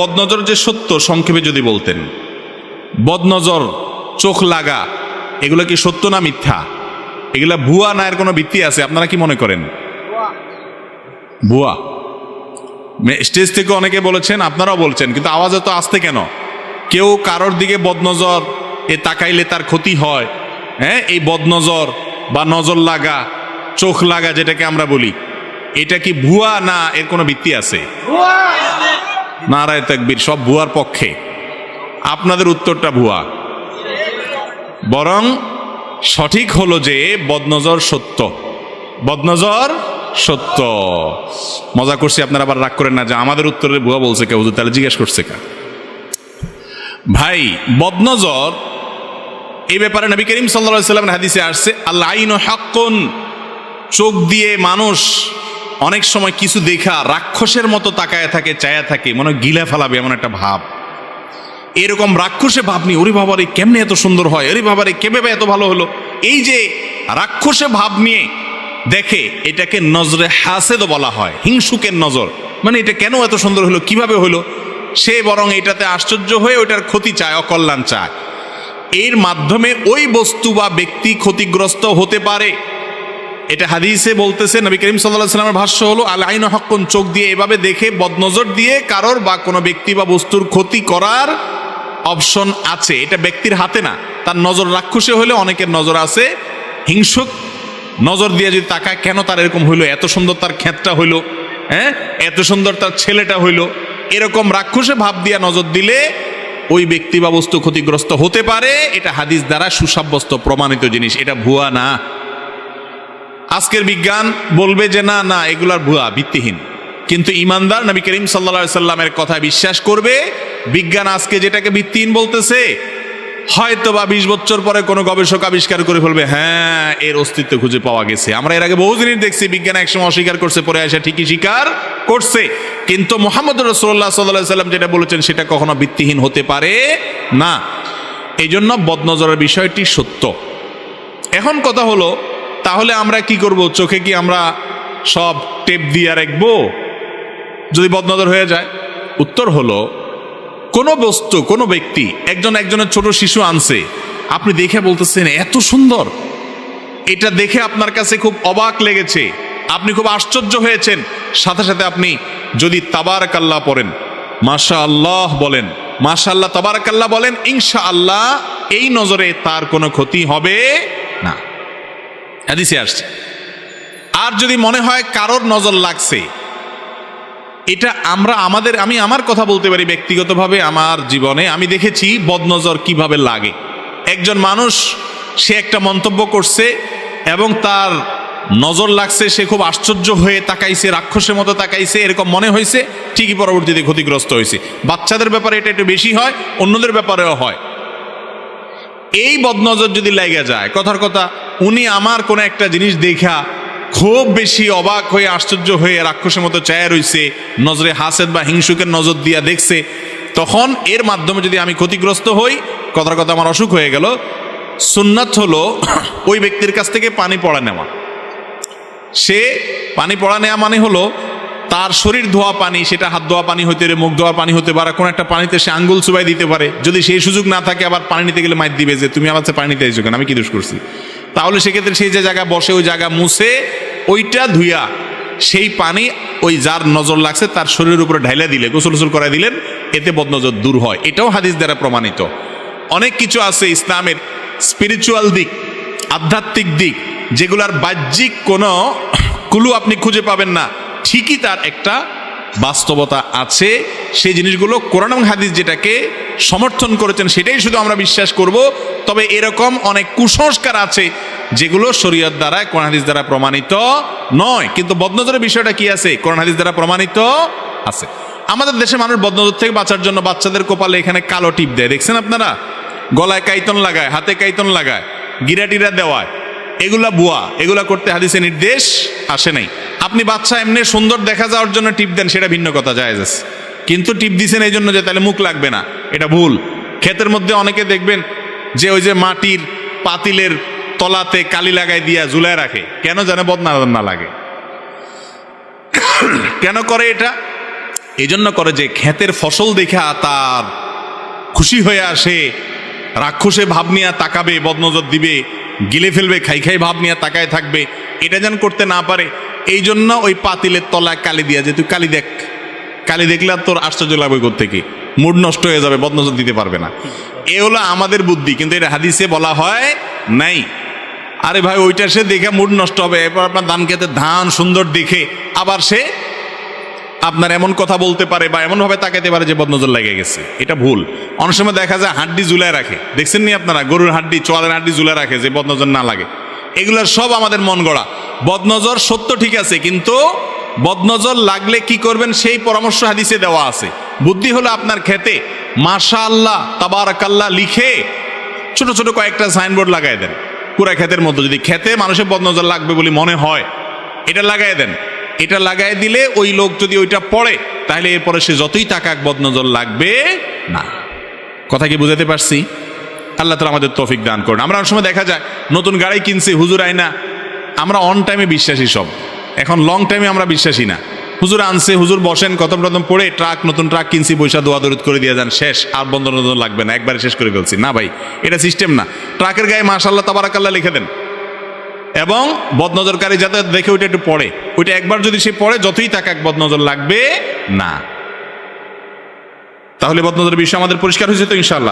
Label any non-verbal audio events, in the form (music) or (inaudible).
বদনজর যে সত্য, সংক্ষেপে যদি বলতেন। বদনজর, চোখ লাগা, এগুলো কি সত্য না মিথ্যা? এগুলা ভুয়া না, এর কোনো ভিত্তি আছে? আপনারা কি মনে করেন? ভুয়া। স্টেজ থেকে অনেকে বলেছেন, আপনারাও বলছেন, কিন্তু আওয়াজ এত আসতে কেন? কেউ কারোর দিকে বদনজর, এ তাকাইলে তার ক্ষতি হয়। হ্যাঁ এই বদনজর বা নজর লাগা, চোখ লাগা যেটাকে আমরা বলি, এটা কি ভুয়া না এর কোনো ভিত্তি আছে? নারায় তাকবীর, সব ভুয়ার পক্ষে। আপনাদের উত্তরটা ভুয়া। বরং সঠিক হলো যে, বদনজর সত্য। বদনজর সত্য। মজা করছি আপনারা আবার রাগ করেন না যে আমাদের উত্তরে ভুয়া বলছে কেউ তাহলে জিজ্ঞেস করছে কা? ভাই, বদনজর, এই ব্যাপারে নবী করিম সাল্লা সাল্লামের হাদিসে আসছে আল্লাহ আইন হাক্কুন, চোখ দিয়ে মানুষ অনেক সময় কিছু দেখা রাক্ষসের মতো তাকায় থাকে, চায়া থাকে, মনে গিলা ফেলাবে এমন একটা ভাব। এরকম রাক্ষসে ভাব নিয়ে ওরে বাবারে কেমনে এত সুন্দর হয়? ওরে বাবারে কেবে এত ভালো হলো? এই যে রাক্ষসে ভাব নিয়ে দেখে, এটাকে নজরে হাসেদ বলা হয়, হিংসুকের নজর। মানে এটা কেন এত সুন্দর হলো, কীভাবে হলো? সে বরং এটাতে আশ্চর্য হয়ে ওইটার ক্ষতি চায়, অকল্যাণ চায়। এর মাধ্যমে ওই বস্তু বা ব্যক্তি ক্ষতিগ্রস্ত হতে পারে। এটা হাদিসে বলতেছে, নবী করিম সাল্লাহ সাল্লামের ভাষ্য হলো, আল আইন হক্কন চোখ দিয়ে এভাবে দেখে বদনজর দিয়ে কারোর বা কোনো ব্যক্তি বা বস্তুর ক্ষতি করার অপশন আছে। এটা ব্যক্তির হাতে না, তার নজর রাক্ষসে হলে অনেকের নজর আছে। হিংসুক নজর দিয়ে যদি তাকায়, কেন তার এরকম হইল? এত সুন্দর তার ক্ষেতটা হইল হ্যাঁ? এত সুন্দর তার ছেলেটা হইল। এরকম রাক্ষসে ভাব দিয়া নজর দিলে ওই ব্যক্তি বা বস্তু ক্ষতিগ্রস্ত হতে পারে। এটা হাদিস দ্বারা সুসাব্যস্ত, প্রমাণিত জিনিস। এটা ভুয়া না। আজকের বিজ্ঞান বলবে যে না না, এগুলার ভুয়া, ভিত্তিহীন। কিন্তু ইমানদার নবী করিম সাল্লা সাল্লামের কথা বিশ্বাস করবে, বিজ্ঞান আজকে যেটাকে ভিত্তিহীন বলতেছে হয়তো বা বিশ বছর পরে কোনো গবেষক আবিষ্কার করে ফেলবে হ্যাঁ এর অস্তিত্ব খুঁজে পাওয়া গেছে। আমরা এর আগে বহু জিনিস দেখছি, বিজ্ঞান একসময় অস্বীকার করছে, পরে এসে ঠিকই স্বীকার করছে। কিন্তু মোহাম্মদ রসোল্লা সাল্লাহ সাল্লাম যেটা বলেছেন, সেটা কখনো ভিত্তিহীন হতে পারে না। এই জন্য বদনজরের বিষয়টি সত্য। এখন কথা হলো তাহলে আমরা কি করব? চোখে কি আমরা সব টেপ দিয়ে রাখব যদি বদনজর হয়ে যায়? উত্তর হলো, কোনো বস্তু, কোনো ব্যক্তি, একজন একজনের ছোট শিশু আনছে, আপনি দেখে বলতেছেন, এত সুন্দর। এটা দেখে আপনার কাছে খুব অবাক লেগেছে। আপনি খুব আশ্চর্য হয়েছেন। সাথে সাথে আপনি যদি তাবার কাল্লা পড়েন মাশা আল্লাহ বলেন মাশা আল্লাহ তাবার কাল্লা বলেন ইনশা আল্লাহ এই নজরে তার কোনো ক্ষতি হবে না। হাদিসে আসছে। আর যদি মনে হয় কারোর নজর লাগছে, এটা আমরা আমাদের, আমি আমার কথা বলতে পারি ব্যক্তিগতভাবে আমার জীবনে, আমি দেখেছি বদনজর কীভাবে লাগে। একজন মানুষ, সে একটা মন্তব্য করছে এবং তার নজর লাগছে, সে খুব আশ্চর্য হয়ে তাকাইছে, রাক্ষসের মতো তাকাইছে, এরকম মনে হয়েছে, ঠিকই পরবর্তীতে ক্ষতিগ্রস্ত হয়েছে। বাচ্চাদের ব্যাপারে এটা একটু বেশি হয়, অন্যদের ব্যাপারেও হয়। এই বদনজর যদি লেগে যায়, কথার কথা উনি আমার কোনো একটা জিনিস দেখা খুব বেশি অবাক হয়ে, আশ্চর্য হয়ে রাক্ষসের মতো চায়া রইছে, নজরে হাসেদ বা হিংসুকের নজর দিয়া দেখছে। তখন এর মাধ্যমে যদি আমি ক্ষতিগ্রস্ত হই, কথার কথা আমার অসুখ হয়ে গেল। সুন্নাত হলো (clears throat) ওই ব্যক্তির কাছ থেকে পানি পড়া নেওয়া। সে পানি পড়া নেওয়া মানে হলো তার শরীর ধোয়া পানি, সেটা হাত ধোয়া পানি হতে পারে, মুখ ধোয়া পানি হতে পারে, কোন একটা পানিতে সে আঙ্গুল চুবাই দিতে পারে। যদি সেই সুযোগ না থাকে, আবার পানি নিতে গেলে মাইর দিবে যে, তুমি আমার পানি নিতে আমি কি দোষ করছি? তাহলে সেক্ষেত্রে সেই যে জায়গা বসে, ওই জায়গা মুছে, ওইটা ধুইয়া সেই পানি ওই যার নজর লাগছে তার শরীরের উপরে ঢাইলা দিলে, গোসল গোসল করাই দিলেন, এতে বদনজর দূর হয়। এটাও হাদিস দ্বারা প্রমাণিত। অনেক কিছু আছে ইসলামের স্পিরিচুয়াল দিক, আধ্যাত্মিক দিক, যেগুলার বাহ্যিক কোনো কুলু আপনি খুঁজে পাবেন না। ঠিকই তার একটা বাস্তবতা আছে। সেই জিনিসগুলো কোরআন এবং হাদিস যেটাকে সমর্থন করেছেন, সেটাই শুধু আমরা বিশ্বাস করব। তবে এরকম অনেক কুসংস্কার আছে যেগুলো শরীয়ত দ্বারা, কোরআন হাদিস দ্বারা প্রমাণিত নয়। কিন্তু বদনজরের বিষয়টা কি আছে? কোরআন হাদিস দ্বারা প্রমাণিত আছে। আমাদের দেশে মানুষ বদনজর থেকে বাঁচার জন্য বাচ্চাদের কপালে এখানে কালো টিপ দেয়। দেখছেন আপনারা? গলায় কাইতন লাগায়, হাতে কাইতন লাগায় গিরাটিরা দেওয়ায়। এগুলা বুয়া, এগুলা করতে হাদিসে নির্দেশ আসে নাই। আপনি বাচ্চা এমনি সুন্দর দেখা যাওয়ার জন্য টিপ দেন, সেটা ভিন্ন কথা যায় কিন্তু টিপ দিছেন এই জন্য যে তাহলে মুখ লাগবে না, এটা ভুল। ক্ষেতের মধ্যে অনেকে দেখবেন যে ওই যে মাটির পাতিলের তলাতে কালি লাগাই দিয়া ঝুলায় রাখে। কেন যেন বদনা না লাগে। কেন করে এটা? এই জন্য করে যে ক্ষেতের ফসল দেখে তার খুশি হয়ে আসে, রাক্ষসে ভাব নিয়ে তাকাবে, বদনজর দিবে, গিলে ফেলবে, খাই খাই ভাব নিয়ে তাকায় থাকবে, এটা যেন করতে না পারে এই জন্য ওই পাতিলের তলায় কালি দিয়া যে, তুই কালি দেখ, কালি দেখলে তোর আশ্চর্য লাগবে থেকে মুড নষ্ট হয়ে যাবে, বদনজর দিতে পারবে না। এ হলো আমাদের বুদ্ধি, কিন্তু এটা হাদিসে বলা হয় নাই। আরে ভাই, ওইটা সে দেখে মুড নষ্ট হবে। এরপর আপনার ধান খেতে ধান সুন্দর দেখে। আবার সে আপনার এমন কথা বলতে পারে বা এমন ভাবে তাকাইতে পারে যে বদনজর লেগে গেছে। এটা ভুল। অনেক সময় দেখা যায় হাড্ডি ঝুলায় রাখে। দেখছেন নি আপনারা? গরুর হাড্ডি, চোয়ালের হাড্ডি ঝুলায় রাখে যে বদনজর না লাগে। এগুলোর সব আমাদের মন গড়া। বদনজর সত্য ঠিক আছে, কিন্তু বদনজর লাগলে কি করবেন সেই পরামর্শ হাদিসে দেওয়া আছে। বুদ্ধি হলো আপনার খেতে মাশা আল্লাহ তাবারাকাল্লাহ লিখে ছোট ছোট কয়েকটা সাইনবোর্ড লাগাই দেন। পুরা ক্ষেতের মধ্যে যদি খেতে মানুষের বদনজর লাগবে বলে মনে হয়, এটা লাগাই দেন। এটা লাগাই দিলে ওই লোক যদি ওইটা পড়ে, তাহলে এরপরে সে যতই তাকাক, বদনজর লাগবে না। কথা কি বুঝাতে পারছি? আল্লাহ তালা আমাদের তৌফিক দান করুন। আমরা অনেক সময় দেখা যায়, নতুন গাড়ি কিনছি, হুজুর আইনা আমরা অন টাইমে বিশ্বাসী সব। এখন লং টাইমে আমরা বিশ্বাসী না। হুজুর আনছে, হুজুর বসেন কত প্রথম পড়ে ট্রাক, নতুন ট্রাক কিনছি পয়সা দোয়া দরুদ করে দিয়ে যান, শেষ, আর বন্ধ নতুন লাগবে না, একবারে শেষ করে ফেলছি। না ভাই, এটা সিস্টেম না। ট্রাকের গায়ে মাশাল্লাহ তাবারাকাল্লাহ লিখে দেন। এবং বদনজরকারী যাতে দেখে ওইটা একটু পড়ে। ওইটা একবার যদি সে পড়ে, যতই তাকে এক বদনজর লাগবে না। তাহলে বদনজরের বিষয় আমাদের পরিষ্কার হয়েছে তো ইনশাল্লাহ